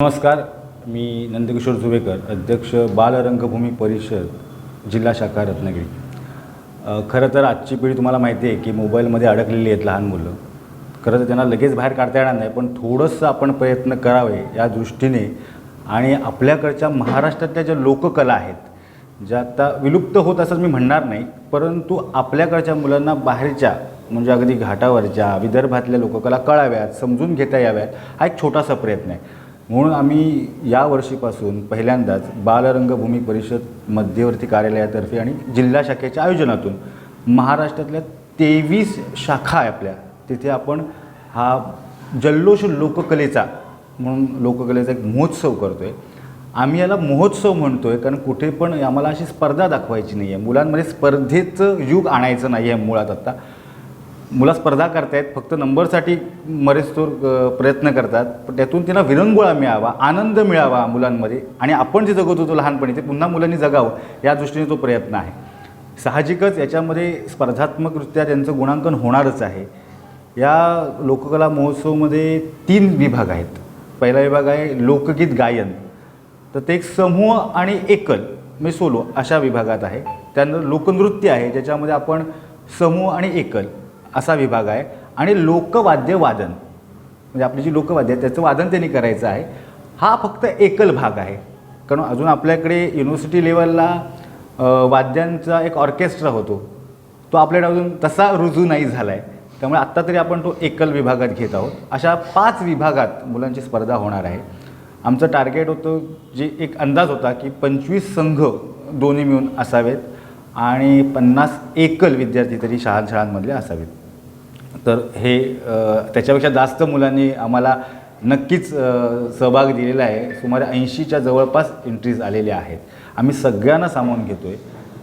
नमस्कार मी नंदकिशोर जुवेकर अध्यक्ष बालरंगभूमी परिषद जिल्हा शाखा रत्नागिरी. खरं तर आजची पिढी तुम्हाला माहिती आहे की मोबाईलमध्ये अडकलेली आहेत लहान मुलं. खरं तर त्यांना लगेच बाहेर काढता येणार नाही पण थोडंसं आपण प्रयत्न करावे या दृष्टीने आणि आपल्याकडच्या महाराष्ट्रातल्या ज्या लोककला आहेत ज्या आता विलुप्त होत असंच मी म्हणणार नाही परंतु आपल्याकडच्या मुलांना बाहेरच्या म्हणजे अगदी घाटावरच्या विदर्भातल्या लोककला कळाव्यात समजून घेता याव्यात हा एक छोटासा प्रयत्न आहे. म्हणून आम्ही या वर्षीपासून पहिल्यांदाच बालरंगभूमी परिषद मध्यवर्ती कार्यालयातर्फे आणि जिल्हा शाखेच्या आयोजनातून महाराष्ट्रातल्या तेवीस शाखा आहे आपल्या. तिथे आपण हा जल्लोष लोककलेचा म्हणून लोककलेचा एक महोत्सव करतो आहे आम्ही याला महोत्सव म्हणतो आहे कारण कुठे पण आम्हाला अशी स्पर्धा दाखवायची नाही आहे मुलांमध्ये स्पर्धेचं युग आणायचं नाही आहे मुळात आत्ता मुलं स्पर्धा करतायत फक्त नंबरसाठी मरेस्तोर प्रयत्न करतात. पण त्यातून त्यांना विरंगुळा मिळावा आनंद मिळावा मुलांमध्ये आणि आपण जे जगत होतो लहानपणी ते पुन्हा मुलांनी जगावं या दृष्टीने तो प्रयत्न आहे. साहजिकच याच्यामध्ये स्पर्धात्मकरित्या त्यांचं गुणांकन होणारच आहे. या लोककला महोत्सवमध्ये तीन विभाग आहेत. पहिला विभाग आहे लोकगीत गायन. तर ते एक समूह आणि एकल म्हणजे सोलो अशा विभागात आहे. त्यानंतर लोकनृत्य आहे ज्याच्यामध्ये आपण समूह आणि एकल. असा विभाग आहे. आणि लोकवाद्य वादन म्हणजे आपली जी लोकवाद्य आहे त्याचं वादन त्यांनी करायचं आहे. हा फक्त एकल भाग आहे. कारण अजून आपल्याकडे युनिव्हर्सिटी लेवलला वाद्यांचा एक ऑर्केस्ट्रा होतो. तो आपल्याकडे अजून तसा रुजू नाही झाला आहे त्यामुळे आत्ता तरी आपण तो एकल विभागात घेत आहोत. अशा पाच विभागात मुलांची स्पर्धा होणार आहे. आमचं टार्गेट होतं जे एक अंदाज होता की पंचवीस संघ दोन्ही मिळून असावेत आणि पन्नास एकल विद्यार्थी तरी शाळा शाळांमधले असावेत. तर हे त्याच्यापेक्षा जास्त मुलांनी आम्हाला नक्कीच सहभाग दिलेला आहे. सुमारे ऐंशीच्या जवळपास एंट्रीज आलेल्या आहेत. आम्ही सगळ्यांना सामावून घेतो आहे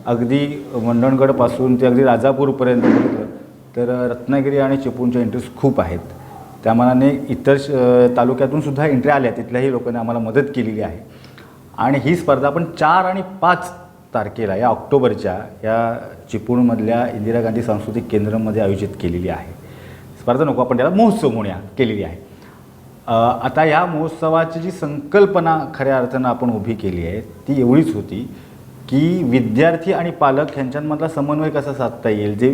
अगदी मंडणगडपासून ते अगदी राजापूरपर्यंत बघितलं तर रत्नागिरी आणि चिपळूणच्या एंट्रीज खूप आहेत. त्यामानाने इतर श- तालुक्यातून सुद्धा एंट्री आल्या. तिथल्याही लोकांनी आम्हाला मदत केलेली आहे. आणि ही स्पर्धा आपण चार आणि पाच तारखेला या ऑक्टोबरच्या या चिपळूणमधल्या इंदिरा गांधी सांस्कृतिक केंद्रामध्ये आयोजित केलेली आहे. स्पर्धा नको आपण त्याला महोत्सव म्हणूया केलेली आहे. आता या महोत्सवाची जी संकल्पना खऱ्या अर्थानं आपण उभी केली आहे ती एवढीच होती की विद्यार्थी आणि पालक ह्यांच्यामधला समन्वय कसा साधता येईल जे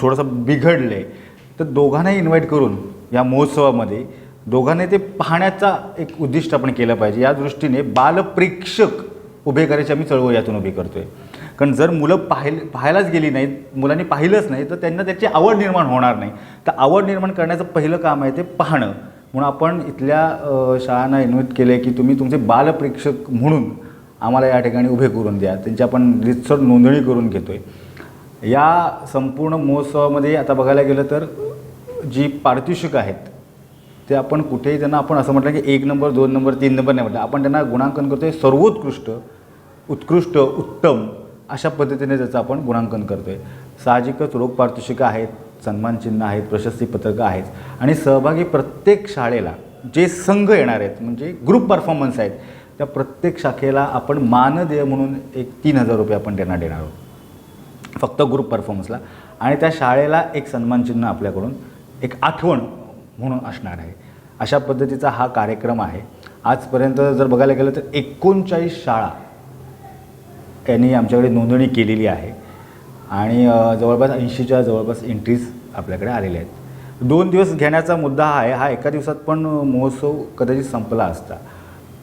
थोडंसं बिघडलं आहे तर दोघांनाही इन्व्हाइट करून या महोत्सवामध्ये दोघांनी ते पाहण्याचा एक उद्दिष्ट आपण केलं पाहिजे. या दृष्टीने बालप्रेक्षक उभे करायची आम्ही चळवळ यातून उभी आहे कारण जर मुलं पाहिल पाहायलाच गेली नाहीत मुलांनी पाहिलंच नाही तर त्यांना त्याची आवड निर्माण होणार नाही. तर आवड निर्माण करण्याचं पहिलं काम आहे ते पाहणं. म्हणून आपण इथल्या शाळांना इन्व्हाइट केलं की तुम्ही तुमचे बालप्रेक्षक म्हणून आम्हाला या ठिकाणी उभे करून द्या. त्यांची आपण रितसर नोंदणी करून घेतो आहे या संपूर्ण महोत्सवामध्ये आता बघायला गेलं तर जी पारितोषिकं आहेत ते आपण कुठेही त्यांना आपण असं म्हटलं की एक नंबर दोन नंबर तीन नंबर नाही म्हटलं. आपण त्यांना गुणांकन करतो आहे सर्वोत्कृष्ट उत्कृष्ट उत्तम अशा पद्धतीने त्याचं आपण गुणांकन करतो आहे साहजिकच रोख पारितोषिकं आहेत सन्मानचिन्ह आहेत प्रशस्तीपत्रकं आहेत आणि सहभागी प्रत्येक शाळेला जे संघ येणार आहेत म्हणजे ग्रुप परफॉर्मन्स आहेत त्या प्रत्येक शाखेला आपण मानदेय म्हणून एक तीन हजार रुपये आपण त्यांना देणार आहोत. फक्त ग्रुप परफॉर्मन्सला आणि त्या शाळेला एक सन्मानचिन्ह आपल्याकडून एक आठवण म्हणून असणार आहे. अशा पद्धतीचा हा कार्यक्रम आहे. आजपर्यंत जर बघायला गेलं तर एकोणचाळीस शाळा यांनी आमच्याकडे नोंदणी केलेली आहे. आणि जवळपास ऐंशीच्या जवळपास एंट्रीज आपल्याकडे आलेल्या आहेत. दोन दिवस घेण्याचा मुद्दा हा आहे हा एका दिवसात पण महोत्सव कदाचित संपला असता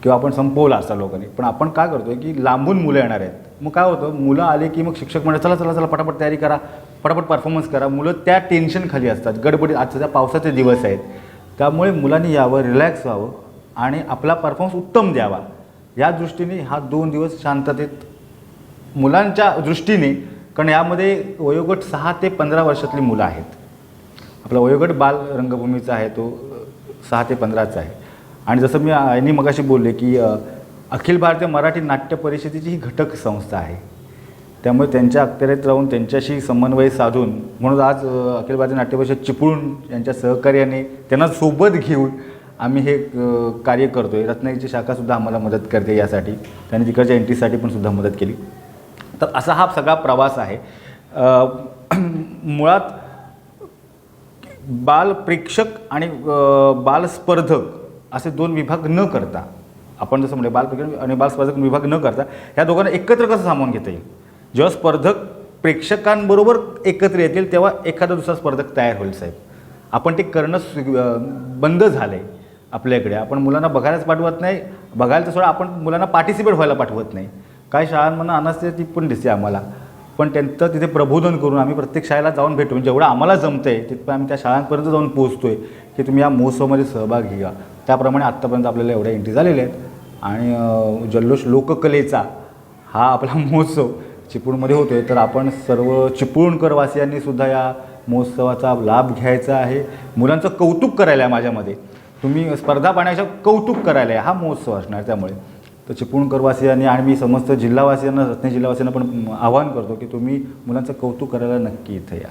किंवा आपण संपवला असता लोकांनी. पण आपण काय करतोय की लांबून मुलं येणार आहेत. मग काय होतं मुलं आले की मग शिक्षक म्हणतात चला चला चला पटापट तयारी करा पटापट परफॉर्मन्स करा. मुलं त्या टेन्शन खाली असतात. गडबडीत आजच्या पावसाचे दिवस आहेत. त्यामुळे मुलांनी यावं रिलॅक्स व्हावं आणि आपला परफॉर्मन्स उत्तम द्यावा. या दृष्टीने हा दोन दिवस शांततेत मुलांच्या दृष्टीने कारण यामध्ये वयोगट सहा ते पंधरा वर्षातली मुलं आहेत. आपला वयोगट बाल रंगभूमीचा आहे तो सहा ते पंधराचा आहे. आणि जसं मी यांनी मगाशी बोलले की अखिल भारतीय मराठी नाट्य परिषदेची ही घटक संस्था आहे. त्यामुळे त्यांच्या अखत्यारीत राहून त्यांच्याशी समन्वय साधून म्हणून आज अखिल भारतीय नाट्य परिषद चिपळूण यांच्या सहकार्याने त्यांना सोबत घेऊन आम्ही हे कार्य करतो आहे रत्नागिरीची शाखासुद्धा आम्हाला मदत करते यासाठी. त्यांनी तिकडच्या एंट्रीसाठी पण सुद्धा मदत केली. तर असा हा सगळा प्रवास आहे. मुळात बाल प्रेक्षक आणि बालस्पर्धक असे दोन विभाग न करता आपण जसं म्हणजे बालप्रेक्षक आणि बाल स्पर्धक विभाग न करता ह्या दोघांना एकत्र कसं सामावून घेता येईल? जेव्हा स्पर्धक प्रेक्षकांबरोबर एकत्र येतील तेव्हा एखादा दुसरा स्पर्धक तयार होईल साहेब. आपण ते करणं स्वी- बंद झालं आहे आपल्याकडे. आपण मुलांना बघायलाच पाठवत नाही. बघायला तर सोडा आपण मुलांना पार्टिसिपेट व्हायला पाठवत नाही. काही शाळांमधून अनास्थिती ती पण दिसते आम्हाला. पण त्यांचं तिथे प्रबोधन करून आम्ही प्रत्येक शाळेला जाऊन भेटून म्हणजे जेवढं आम्हाला जमतं आहे तिथपर्यंत आम्ही त्या शाळांपर्यंत जाऊन पोहोचतो आहे की तुम्ही या महोत्सवामध्ये सहभाग घ्या. त्याप्रमाणे आत्तापर्यंत आपल्याला एवढ्या एंट्री झालेल्या आहेत. आणि जल्लोष लोककलेचा हा आपला महोत्सव चिपळूणमध्ये होतो आहे तर आपण सर्व चिपळूणकरवासियांनी सुद्धा या महोत्सवाचा लाभ घ्यायचा आहे. मुलांचं कौतुक करायला आहे माझ्यामध्ये. तुम्ही स्पर्धा पाण्याचं कौतुक करायला आहे हा महोत्सव असणार त्यामुळे. तर चिपळूणकरवासियांनी आणि मी समस्त जिल्हावासियांना रत्ने जिल्हावासियांना पण आवाहन करतो की तुम्ही मुलांचं कौतुक करायला नक्की इथे या.